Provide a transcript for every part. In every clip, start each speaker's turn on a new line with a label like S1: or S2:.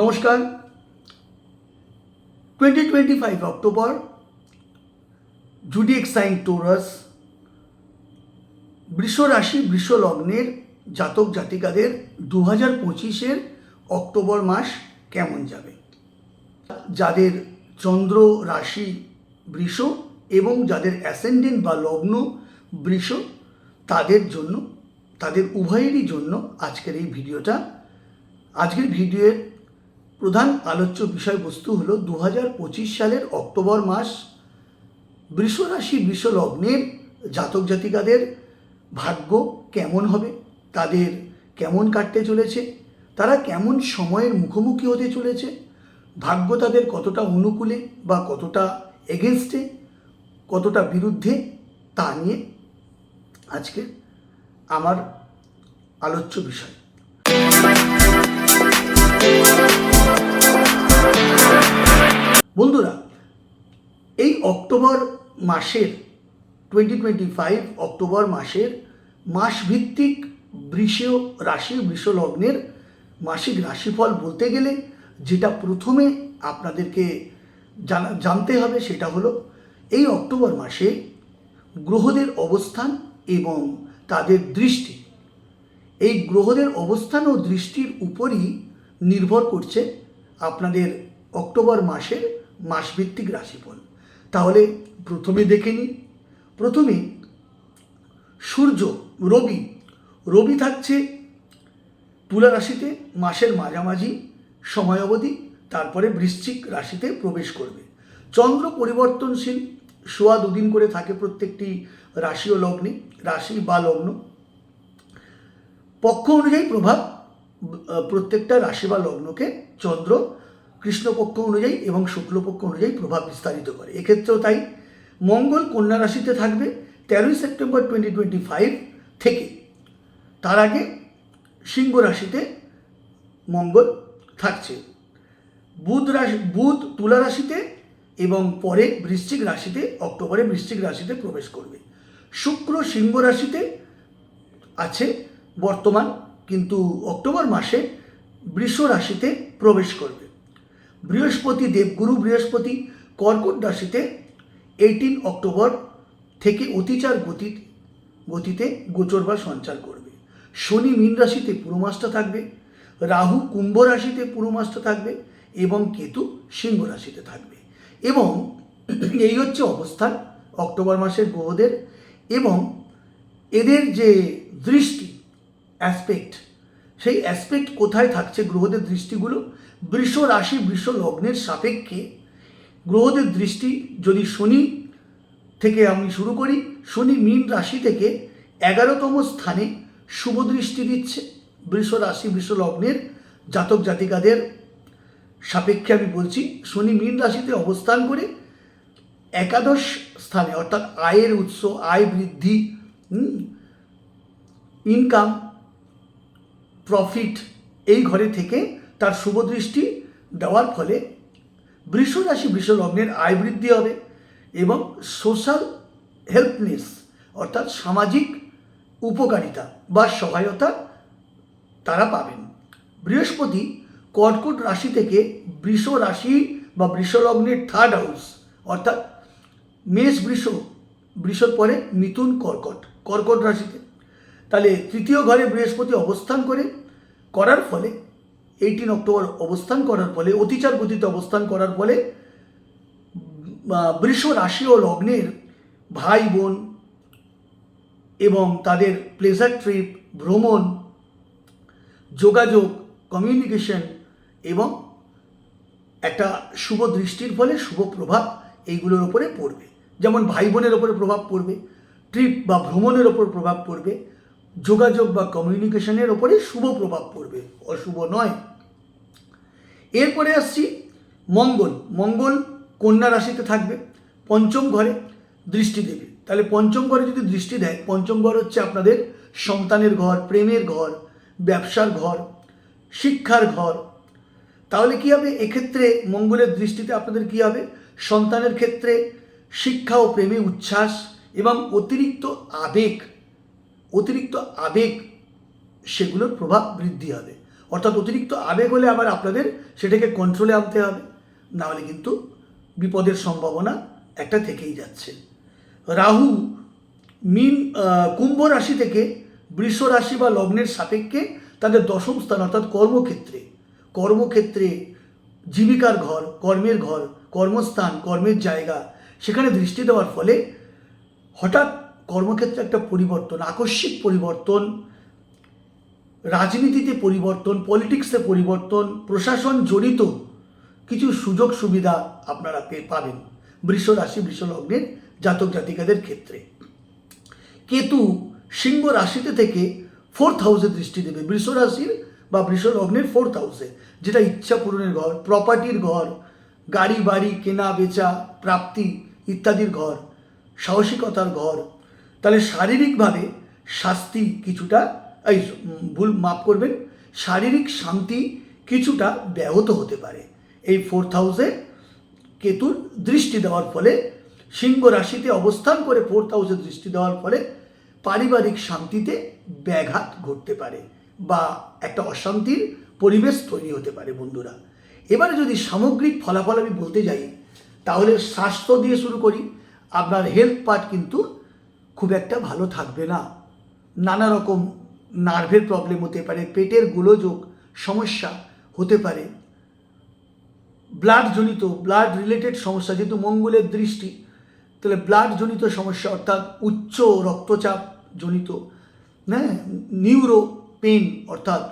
S1: নমস্কার। Twenty twenty five October zodiac sign Taurus বৃষ রাশি, বৃষ লগ্নের জাতক জাতিকাদের দু হাজার পঁচিশের অক্টোবর মাস কেমন যাবে? যাদের চন্দ্র রাশি বৃষ এবং যাদের অ্যাসেন্ডেন্ট বা লগ্ন বৃষ, তাদের জন্য, তাদের উভয়েরই জন্য আজকের এই ভিডিওটা। আজকের ভিডিওর প্রধান আলোচ্য বিষয়বস্তু হলো দু হাজার পঁচিশ সালের অক্টোবর মাস বৃষ রাশি বৃষ লগ্নের জাতক জাতিকাদের ভাগ্য কেমন হবে, তাদের কেমন কাটতে চলেছে, তারা কেমন সময়ের মুখোমুখি হতে চলেছে, ভাগ্য তাদের কতটা অনুকূলে বা কতটা এগেনস্টে কতটা বিরুদ্ধে, তা নিয়ে আজকে আমার আলোচ্য বিষয়। বন্ধুরা, এই অক্টোবর মাসের টোয়েন্টি টোয়েন্টি ফাইভ অক্টোবর মাসের মাসভিত্তিক বৃষ রাশি বৃষ লগ্নের মাসিক রাশিফল বলতে গেলে যেটা প্রথমে আপনাদেরকে জানা, জানতে হবে সেটা হলো এই অক্টোবর মাসে গ্রহদের অবস্থান এবং তাদের দৃষ্টি। এই গ্রহদের অবস্থান ও দৃষ্টির উপরই নির্ভর করছে আপনাদের অক্টোবর মাসের মাসভিত্তিক রাশিফল। তাহলে প্রথমে দেখে নিই। প্রথমে সূর্য, রবি রবি থাকছে তুলা রাশিতে, মাসের মাঝামাঝি সময় অবধি, তারপরে বৃশ্চিক রাশিতে প্রবেশ করবে। চন্দ্র পরিবর্তনশীল, সোয়া দুদিন করে থাকে প্রত্যেকটি রাশি ও লগ্নে, রাশি বা লগ্ন। পক্ষ অনুযায়ী প্রভাব প্রত্যেকটা রাশি বা লগ্নকে চন্দ্র কৃষ্ণপক্ষ অনুযায়ী এবং শুক্লপক্ষ অনুযায়ী প্রভাব বিস্তারিত করে। এক্ষেত্রেও তাই মঙ্গল কন্যা রাশিতে থাকবে তেরোই সেপ্টেম্বর টোয়েন্টি টোয়েন্টি ফাইভ থেকে। তার আগে সিংহ রাশিতে মঙ্গল থাকছে। বুধ রাশি, বুধ তুলা রাশিতে এবং পরে বৃশ্চিক রাশিতে, অক্টোবরে বৃশ্চিক রাশিতে প্রবেশ করবে। শুক্র সিংহ রাশিতে আছে বর্তমান, কিন্তু অক্টোবর মাসে বৃষ রাশিতে প্রবেশ করবে। বৃহস্পতি দেবগুরু বৃহস্পতি কর্কট রাশিতে এইটিন অক্টোবর থেকে অতিচার গতি গতিতে গোচর বা সঞ্চার করবে। শনি মীন রাশিতে পুরো মাসটা থাকবে, রাহু কুম্ভ রাশিতে পুরো মাসটা থাকবে এবং কেতু সিংহ রাশিতে থাকবে। এবং এই হচ্ছে অবস্থান অক্টোবর মাসের গ্রহদের এবং এদের যে দৃষ্টি অ্যাসপেক্ট সেই অ্যাসপেক্ট কোথায় থাকছে গ্রহদের দৃষ্টিগুলো বৃষ রাশি, বৃষ লগ্নের সাপেক্ষে গ্রহদের দৃষ্টি যদি শনি থেকে আমি শুরু করি, শনি মীন রাশি থেকে এগারোতম স্থানে শুভ দৃষ্টি দিচ্ছে বৃষ রাশি, বৃষ লগ্নের জাতক জাতিকাদের সাপেক্ষে আমি বলছি, শনি মীন রাশিতে অবস্থান করে একাদশ স্থানে অর্থাৎ আয়ের উৎস, আয় বৃদ্ধি ইনকাম প্রফিট এই ঘরে থেকে তার শুভ দৃষ্টি দেওয়ার ফলে বৃষ রাশি বৃষ লগ্নের আয় বৃদ্ধি হবে এবং সোশ্যাল হেল্পনেস অর্থাৎ সামাজিক উপকারিতা বা সহায়তা তারা পাবেন। বৃহস্পতি কর্কট রাশি থেকে বৃষ রাশি বা বৃষ লগ্নের থার্ড হাউস অর্থাৎ মেষ বৃষ, বৃষর পরে মিথুন কর্কট কর্কট রাশিতে। তাহলে তৃতীয় ঘরে বৃহস্পতি অবস্থান করে, করার ফলে এইটিন অক্টোবর অবস্থান করার ফলে, অতিচার গতিতে অবস্থান করার ফলে বৃষ রাশি ও লগ্নের ভাই বোন এবং তাদের প্লেজার ট্রিপ ভ্রমণ, যোগাযোগ কমিউনিকেশন এবং একটা শুভ দৃষ্টির ফলে শুভ প্রভাব এইগুলোর ওপরে পড়বে। যেমন ভাই বোনের ওপরে প্রভাব পড়বে ট্রিপ বা ভ্রমণের ওপর প্রভাব পড়বে, যোগাযোগ বা কমিউনিকেশনের ওপরে শুভ প্রভাব পড়বে। অশুভ নয়। এরপরে আসছি মঙ্গল। মঙ্গল কন্যা রাশিতে থাকবে, পঞ্চম ঘরে দৃষ্টি দেবে। তাহলে পঞ্চম ঘরে যদি দৃষ্টি দেয়, পঞ্চম ঘর হচ্ছে আপনাদের সন্তানের ঘর, প্রেমের ঘর, ব্যবসার ঘর, শিক্ষার ঘর। তাহলে কি হবে? এক্ষেত্রে মঙ্গলের দৃষ্টিতে আপনাদের কি হবে? সন্তানের ক্ষেত্রে শিক্ষা ও প্রেমে উচ্ছ্বাস এবং অতিরিক্ত আবেগ অতিরিক্ত আবেগ, সেগুলোর প্রভাব বৃদ্ধি হবে। অর্থাৎ অতিরিক্ত আবেগ হলে আবার আপনাদের সেটাকে কন্ট্রোলে আনতে হবে। নাহলে কিন্তু বিপদের সম্ভাবনা একটা থেকেই যাচ্ছে। রাহু মিন কুম্ভ রাশি থেকে বৃষ রাশি বা লগ্নের সাপেক্ষে তাদের দশম স্থান অর্থাৎ কর্মক্ষেত্রে। কর্মক্ষেত্রে জীবিকার ঘর, কর্মের ঘর, কর্মস্থান, কর্মের জায়গা সেখানে দৃষ্টি দেওয়ার ফলে হঠাৎ কর্মক্ষেত্রে একটা পরিবর্তন, আকস্মিক পরিবর্তন রাজনীতিতে পরিবর্তন পলিটিক্সে পরিবর্তন, প্রশাসন জড়িত কিছু সুযোগ সুবিধা আপনারা পাবেন বৃষ রাশি, বৃষ লগ্নের জাতক জাতিকাদের ক্ষেত্রে। কেতু সিংহ রাশিতে থেকে ফোর্থ হাউসে দৃষ্টি দেবে। বৃষ রাশির বা বৃষ লগ্নের ফোর্থ হাউসে যেটা ইচ্ছা পূরণের ঘর প্রপার্টির ঘর, গাড়ি, বাড়ি, কেনা, বেচা, প্রাপ্তি ইত্যাদির ঘর, সাহসিকতার ঘর, তাহলে শারীরিকভাবে শাস্তি কিছুটা এই, ভুল মাফ করবেন, শারীরিক শান্তি কিছুটা ব্যাহত হতে পারে। এই ফোর্থ হাউসে কেতুর দৃষ্টি দেওয়ার ফলে, সিংহ রাশিতে অবস্থান করে ফোর্থ হাউসে দৃষ্টি দেওয়ার ফলে পারিবারিক শান্তিতে ব্যাঘাত ঘটতে পারে বা একটা অশান্তির পরিবেশ তৈরি হতে পারে বন্ধুরা। এবারে যদি সামগ্রিক ফলাফল আমি বলতে যাই, তাহলে স্বাস্থ্য দিয়ে শুরু করি, আপনার হেলথ পার্ট কিন্তু খুব একটা ভালো থাকবে না। নানা রকম নার্ভের প্রবলেম হতে পারে, পেটের গোলযোগ সমস্যা হতে পারে। ব্লাড জনিত ব্লাড রিলেটেড সমস্যা, যেহেতু মঙ্গলের দৃষ্টি, তাহলে ব্লাড জনিত সমস্যা অর্থাৎ উচ্চ রক্তচাপ জনিত হ্যাঁ নিউরো পেন অর্থাৎ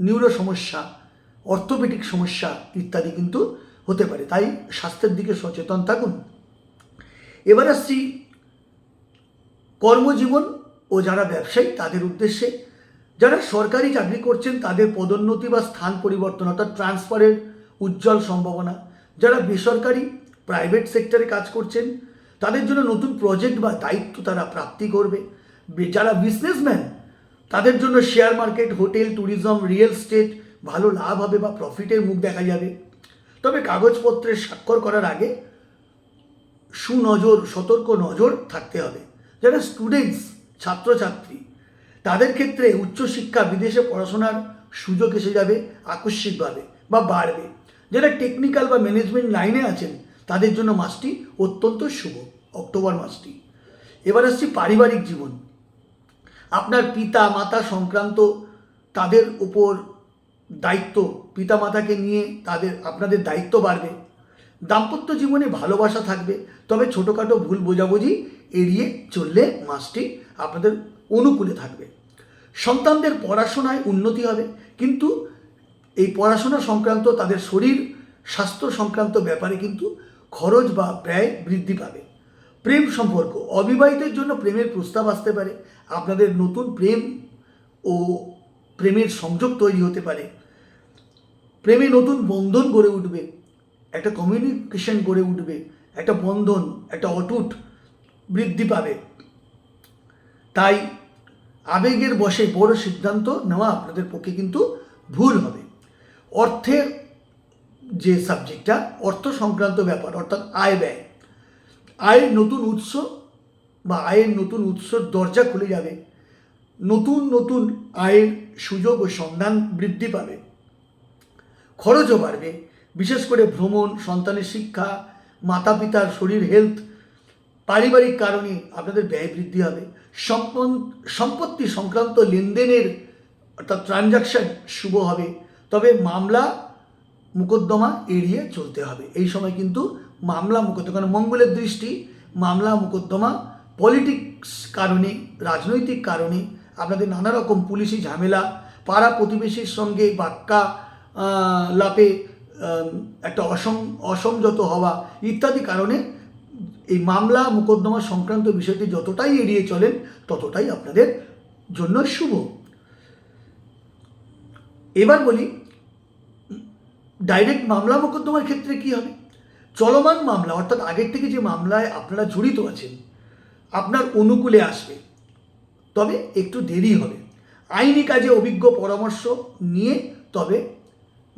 S1: নিউরো সমস্যা অর্থোপেডিক সমস্যা ইত্যাদি কিন্তু হতে পারে। তাই স্বাস্থ্যের দিকে সচেতন থাকুন। এবার আসছি কর্মজীবন ও যারা ব্যবসায়ী, তাদের উদ্দেশ্যে যারা সরকারি চাকরি করছেন, তাদের পদোন্নতি বা স্থান পরিবর্তন অর্থাৎ ট্রান্সফারের উজ্জ্বল সম্ভাবনা। যারা বেসরকারি, প্রাইভেট সেক্টরে কাজ করছেন, তাদের জন্য নতুন প্রজেক্ট বা দায়িত্ব তারা প্রাপ্তি করবে। যারা বিজনেসম্যান তাদের জন্য share market hotel tourism real estate ভালো লাভ হবে বা প্রফিটের মুখ দেখা যাবে। তবে কাগজপত্রের স্বাক্ষর করার আগে সুনজর, সতর্ক নজর থাকতে হবে। যারা স্টুডেন্টস ছাত্রছাত্রী। তাদের ক্ষেত্রে উচ্চশিক্ষা, বিদেশে পড়াশোনার সুযোগ এসে যাবে আকস্মিকভাবে বা বাড়বে। যারা টেকনিক্যাল বা ম্যানেজমেন্ট লাইনে আছেন, তাদের জন্য মাসটি অত্যন্ত শুভ, অক্টোবর মাসটি। এবার আসছি পারিবারিক জীবন। আপনার পিতা, মাতা সংক্রান্ত তাদের উপর দায়িত্ব পিতা মাতাকে নিয়ে তাদের, আপনাদের দায়িত্ব বাড়বে। দাম্পত্য জীবনে ভালোবাসা থাকবে, তবে ছোটোখাটো ভুল বোঝাবুঝি এড়িয়ে চললে মাসটি আপনাদের অনুকূলে থাকবে। সন্তানদের পড়াশোনায় উন্নতি হবে, কিন্তু এই পড়াশোনা সংক্রান্ত তাদের শরীর স্বাস্থ্য সংক্রান্ত ব্যাপারে কিন্তু খরচ বা ব্যয় বৃদ্ধি পাবে। প্রেম সম্পর্ক অবিবাহিতের জন্য প্রেমের প্রস্তাব আসতে পারে, আপনাদের নতুন প্রেম ও প্রেমের সংযোগ তৈরি হতে পারে। প্রেমে নতুন বন্ধন গড়ে উঠবে একটা কমিউনিকেশন গড়ে উঠবে, একটা বন্ধন, একটা অটুট বৃদ্ধি পাবে। তাই আবেগের বশে বড় সিদ্ধান্ত নেওয়া আপনাদের পক্ষে কিন্তু ভুল হবে। অর্থের যে সাবজেক্টটা, অর্থ সংক্রান্ত ব্যাপার, অর্থাৎ আয় ব্যয়। আয়ের নতুন উৎস বা আয়ের নতুন উৎসর দরজা খুলে যাবে। নতুন নতুন আয়ের সুযোগ ও সন্ধান বৃদ্ধি পাবে। খরচও বাড়বে। বিশেষ করে ভ্রমণ, সন্তানের শিক্ষা মাতা পিতার শরীর হেলথ পারিবারিক কারণে আপনাদের ব্যয় বৃদ্ধি হবে। সম্পত্তি সংক্রান্ত লেনদেনের অর্থাৎ ট্রানজাকশন শুভ হবে। তবে মামলা মোকদ্দমা এড়িয়ে চলতে হবে। এই সময় কিন্তু মামলা মোকদ্দমা, কারণ মঙ্গলের দৃষ্টি, মামলা মোকদ্দমা পলিটিক্স কারণে, রাজনৈতিক কারণে, আপনাদের নানা রকম পুলিশি ঝামেলা, পাড়া প্রতিবেশীর সঙ্গে বাক্কা লাপে একটা অসম অসংযত হওয়া ইত্যাদি কারণে এই মামলা মোকদ্দমা সংক্রান্ত বিষয়টি যতটাই এড়িয়ে চলেন, ততটাই আপনাদের জন্য শুভ। এবার বলি ডাইরেক্ট মামলা মোকদ্দমার ক্ষেত্রে কি হবে? চলমান মামলা, অর্থাৎ আগের থেকে যে মামলায় আপনারা জড়িত আছেন, আপনার অনুকূলে আসবে। তবে একটু দেরি হবে। আইনি কাজে অভিজ্ঞ পরামর্শ নিয়ে তবে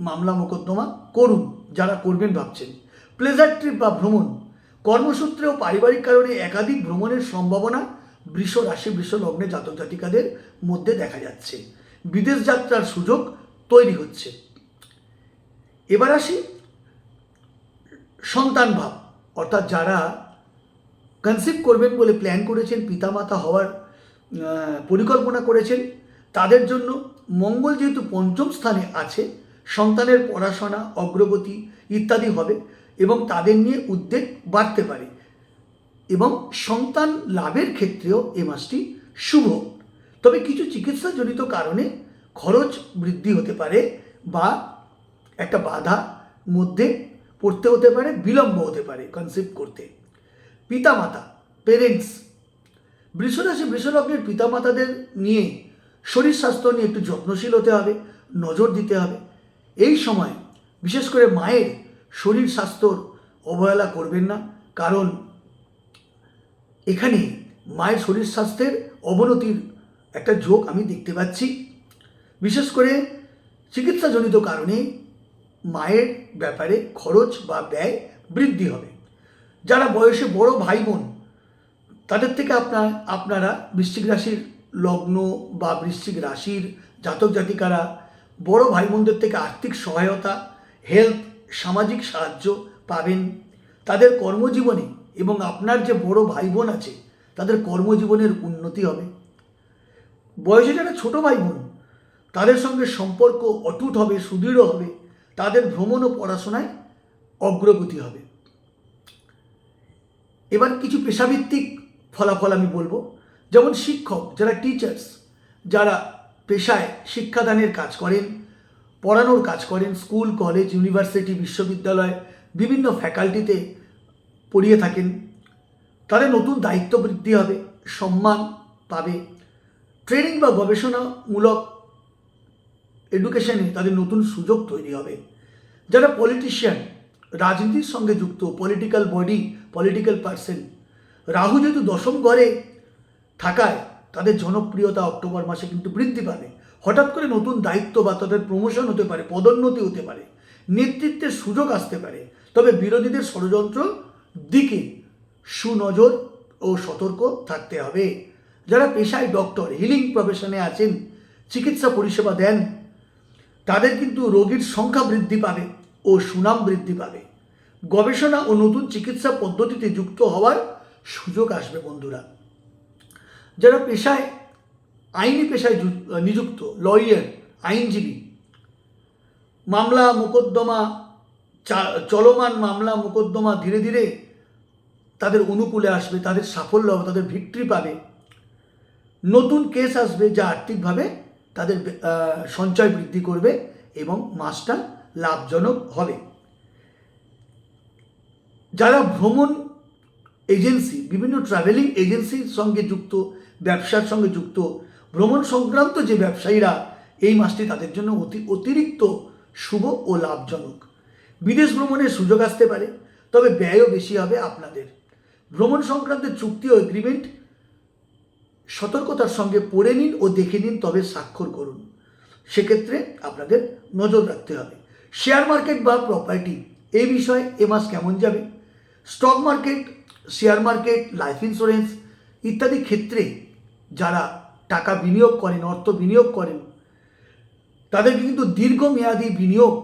S1: মামলা মোকদ্দমা করুন, যারা করবেন ভাবছেন। প্লেজার ট্রিপ বা ভ্রমণ, কর্মসূত্রে ও পারিবারিক কারণে একাধিক ভ্রমণের সম্ভাবনা বৃষ রাশি, বৃষ লগ্নে জাতক জাতিকাদের মধ্যে দেখা যাচ্ছে। বিদেশ যাত্রার সুযোগ তৈরি হচ্ছে। এবার আসি সন্তান ভাব, অর্থাৎ যারা কনসিভ করবেন বলে প্ল্যান করেছেন, পিতামাতা হওয়ার পরিকল্পনা করেছেন, তাদের জন্য মঙ্গল যেহেতু পঞ্চম স্থানে আছে সন্তানের পড়াশোনা, অগ্রগতি ইত্যাদি হবে এবং তাদের নিয়ে উদ্বেগ বাড়তে পারে এবং সন্তান লাভের ক্ষেত্রেও এ মাসটি শুভ। তবে কিছু চিকিৎসাজনিত কারণে খরচ বৃদ্ধি হতে পারে বা একটা বাধা মধ্যে পড়তে হতে পারে, বিলম্ব হতে পারে কনসেপ্ট করতে। পিতামাতা পেরেন্টস বৃষরাশি বৃষলগ্নের পিতামাতাদের নিয়ে শরীর স্বাস্থ্য নিয়ে একটু যত্নশীল হতে হবে, নজর দিতে হবে। এই সময় বিশেষ করে মায়ের শরীর স্বাস্থ্যর অবহেলা করবেন না, কারণ এখানে মায়ের শরীর স্বাস্থ্যের অবনতির একটা যোগ আমি দেখতে পাচ্ছি। বিশেষ করে চিকিৎসাজনিত কারণে মায়ের ব্যাপারে খরচ বা ব্যয় বৃদ্ধি হবে। যারা বয়সে বড় ভাই বোন তাদের থেকে আপনার আপনারা বৃশ্চিক রাশির লগ্ন বা বৃশ্চিক রাশির জাতক জাতিকারা বড় ভাই বোনদের থেকে আর্থিক সহায়তা হেল্প সামাজিক সাহায্য পাবেন। তাদের কর্মজীবনে এবং আপনার যে বড় ভাই বোন আছে, তাদের কর্মজীবনের উন্নতি হবে। বয়সে যারা ছোট ভাই বোন তাদের সঙ্গে সম্পর্ক অটুট হবে, সুদৃঢ় হবে, তাদের ভ্রমণ ও পড়াশোনায় অগ্রগতি হবে। এবার কিছু পেশাভিত্তিক ফলাফল আমি বলব। যেমন শিক্ষক, যারা টিচার্স যারা পেশায় শিক্ষাদানের কাজ করেন, পড়ানোর কাজ করেন, স্কুল, কলেজ, ইউনিভার্সিটি, বিশ্ববিদ্যালয়, বিভিন্ন ফ্যাকাল্টিতে পড়িয়ে থাকেন। তাদের নতুন দায়িত্ব বৃদ্ধি হবে, সম্মান পাবে। ট্রেনিং বা গবেষণামূলক এডুকেশনে তাদের নতুন সুযোগ তৈরি হবে। যারা পলিটিশিয়ান, রাজনীতির সঙ্গে যুক্ত, political body, political person, Rahu যেহেতু দশম ঘরে থাকায় তাদের জনপ্রিয়তা অক্টোবর মাসে কিন্তু বৃদ্ধি পাবে। হঠাৎ করে নতুন দায়িত্ব বা তাদের প্রমোশন হতে পারে, পদোন্নতি হতে পারে, নেতৃত্বের সুযোগ আসতে পারে। তবে বিরোধীদের ষড়যন্ত্র দিকে সুনজর ও সতর্ক থাকতে হবে। যারা পেশায় ডক্টর হিলিং প্রফেশনে আছেন, চিকিৎসা পরিষেবা দেন, তাদের কিন্তু রোগীর সংখ্যা বৃদ্ধি পাবে ও সুনাম বৃদ্ধি পাবে। গবেষণা ও নতুন চিকিৎসা পদ্ধতিতে যুক্ত হওয়ার সুযোগ আসবে বন্ধুরা। যারা পেশায়, আইনি পেশায় নিযুক্ত, লয়ার, আইনজীবী, মামলা, মোকদ্দমা চলমান মামলা, মোকদ্দমা ধীরে ধীরে তাদের অনুকূলে আসবে, তাদের সাফল্য হবে, তাদের ভিক্টরি পাবে। নতুন কেস আসবে যা আর্থিকভাবে তাদের সঞ্চয় বৃদ্ধি করবে এবং মাসটা লাভজনক হবে। যারা ভ্রমণ এজেন্সি, বিভিন্ন ট্রাভেলিং এজেন্সির সঙ্গে যুক্ত ব্যবসার সঙ্গে যুক্ত। ভ্রমণ সংক্রান্ত যে ব্যবসায়ীরা এই মাসটি তাদের জন্য অতি, অতিরিক্ত শুভ ও লাভজনক। বিদেশ ভ্রমণের সুযোগ আসতে পারে, তবে ব্যয়ও বেশি হবে আপনাদের। ভ্রমণ সংক্রান্ত চুক্তি ও এগ্রিমেন্ট সতর্কতার সঙ্গে পড়ে নিন ও দেখে নিন, তবে স্বাক্ষর করুন। সেক্ষেত্রে আপনাদের নজর রাখতে হবে। শেয়ার মার্কেট বা প্রপার্টি এই বিষয়ে এ মাস কেমন যাবে? Stock market share market life insurance ইত্যাদি ক্ষেত্রে যারা টাকা বিনিয়োগ করেন, অর্থ বিনিয়োগ করেন, তাদেরকে কিন্তু দীর্ঘমেয়াদী বিনিয়োগ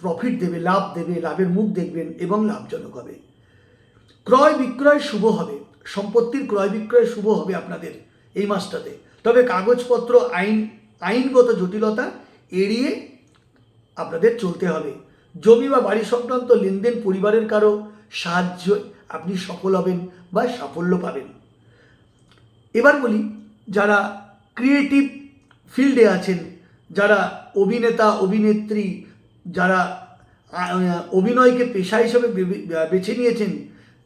S1: প্রফিট দেবে, লাভ দেবে, লাভের মুখ দেখবেন এবং লাভজনক হবে। ক্রয় বিক্রয় শুভ হবে, সম্পত্তির ক্রয় বিক্রয় শুভ হবে আপনাদের এই মাসটাতে। তবে কাগজপত্র, আইন, আইনগত জটিলতা এড়িয়ে আপনাদের চলতে হবে। জমি বা বাড়ি সংক্রান্ত লেনদেন পরিবারের কারও সাহায্য আপনি সফল হবেন বা সাফল্য পাবেন। এবার বলি, যারা ক্রিয়েটিভ ফিল্ডে আছেন, যারা অভিনেতা, অভিনেত্রী, যারা অভিনয়কে পেশা হিসেবে বেছে নিয়েছেন,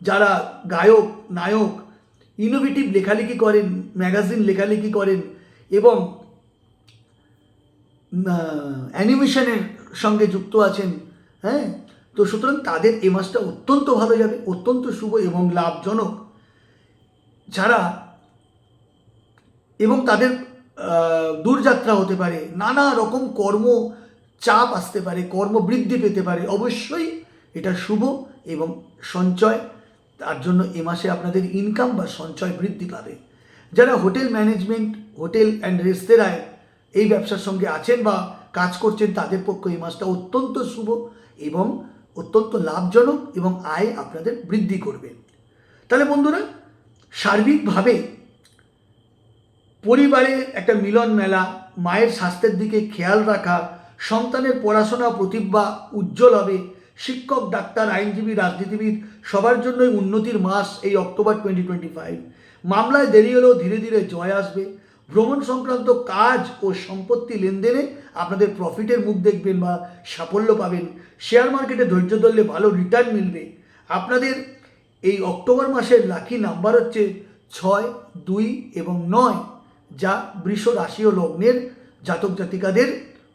S1: যারা গায়ক, নায়ক ইনোভেটিভ লেখালেখি করেন ম্যাগাজিন লেখালেখি করেন এবং অ্যানিমেশনের সঙ্গে যুক্ত আছেন হ্যাঁ? তো সুতরাং তাদের এ মাসটা অত্যন্ত ভালো যাবে, অত্যন্ত শুভ এবং লাভজনক। যারা এবং তাদের দূরযাত্রা হতে পারে, নানা রকম কর্ম চাপ আসতে পারে কর্ম বৃদ্ধি পেতে পারে, অবশ্যই এটা শুভ এবং সঞ্চয়। তার জন্য এ মাসে আপনাদের ইনকাম বা সঞ্চয় বৃদ্ধি পাবে। যারা হোটেল ম্যানেজমেন্ট, হোটেল অ্যান্ড রেস্তোরাঁয় এই ব্যবসার সঙ্গে আছেন বা কাজ করছেন, তাদের পক্ষে এই মাসটা অত্যন্ত শুভ এবং অত্যন্ত লাভজনক এবং আয় আপনাদের বৃদ্ধি করবে। তাহলে বন্ধুরা, সার্বিকভাবে পরিবারে একটা মিলন মেলা, মায়ের স্বাস্থ্যের দিকে খেয়াল রাখা, সন্তানের পড়াশোনা প্রতিভা উজ্জ্বল হবে, শিক্ষক, ডাক্তার, আইনজীবী, রাজনীতিবিদ, সবার জন্যই উন্নতির মাস এই অক্টোবর টোয়েন্টি টোয়েন্টি ফাইভ মামলায় দেরি হলেও ধীরে ধীরে জয় আসবে। ভ্রমণ সংক্রান্ত কাজ ও সম্পত্তি লেনদেনে আপনাদের প্রফিটের মুখ দেখবেন বা সাফল্য পাবেন। শেয়ার মার্কেটে ধৈর্য ধরলে ভালো রিটার্ন মিলবে। আপনাদের এই অক্টোবর মাসের লাকি নাম্বার হচ্ছে ছয়, দুই এবং নয়। যা বৃষ রাশি ও লগ্নের জাতক জাতিকাদের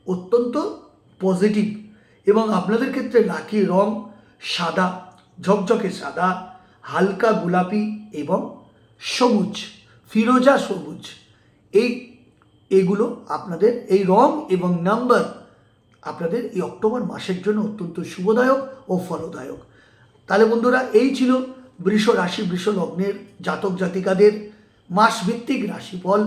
S1: অত্যন্ত পজিটিভ এবং আপনাদের ক্ষেত্রে লাকি রং সাদা, ঝকঝকে সাদা, হালকা গোলাপি এবং সবুজ, ফিরোজা সবুজ। এই, এগুলো আপনাদের এই রং এবং নাম্বার আপনাদের এই অক্টোবর মাসের জন্য অত্যন্ত শুভদায়ক ও ফলদায়ক। তাহলে বন্ধুরা, এই ছিল বৃষ রাশি, বৃষ লগ্নের জাতক জাতিকাদের মাসভিত্তিক রাশিফল।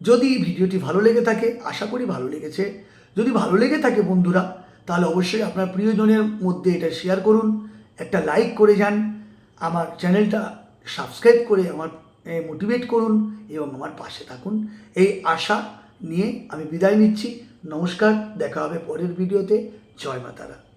S1: যদি ভিডিওটি ভালো লেগে থাকে, আশা করি ভালো লেগেছে। যদি ভালো লেগে থাকে বন্ধুরা, তাহলে অবশ্যই আপনার প্রিয়জনের মধ্যে এটা শেয়ার করুন, একটা লাইক করে যান, আমার চ্যানেলটা সাবস্ক্রাইব করে আমার মোটিভেট করুন এবং আমার পাশে থাকুন। এই আশা নিয়ে আমি বিদায় নিচ্ছি। নমস্কার, দেখা হবে পরের ভিডিওতে। জয় মাতারা।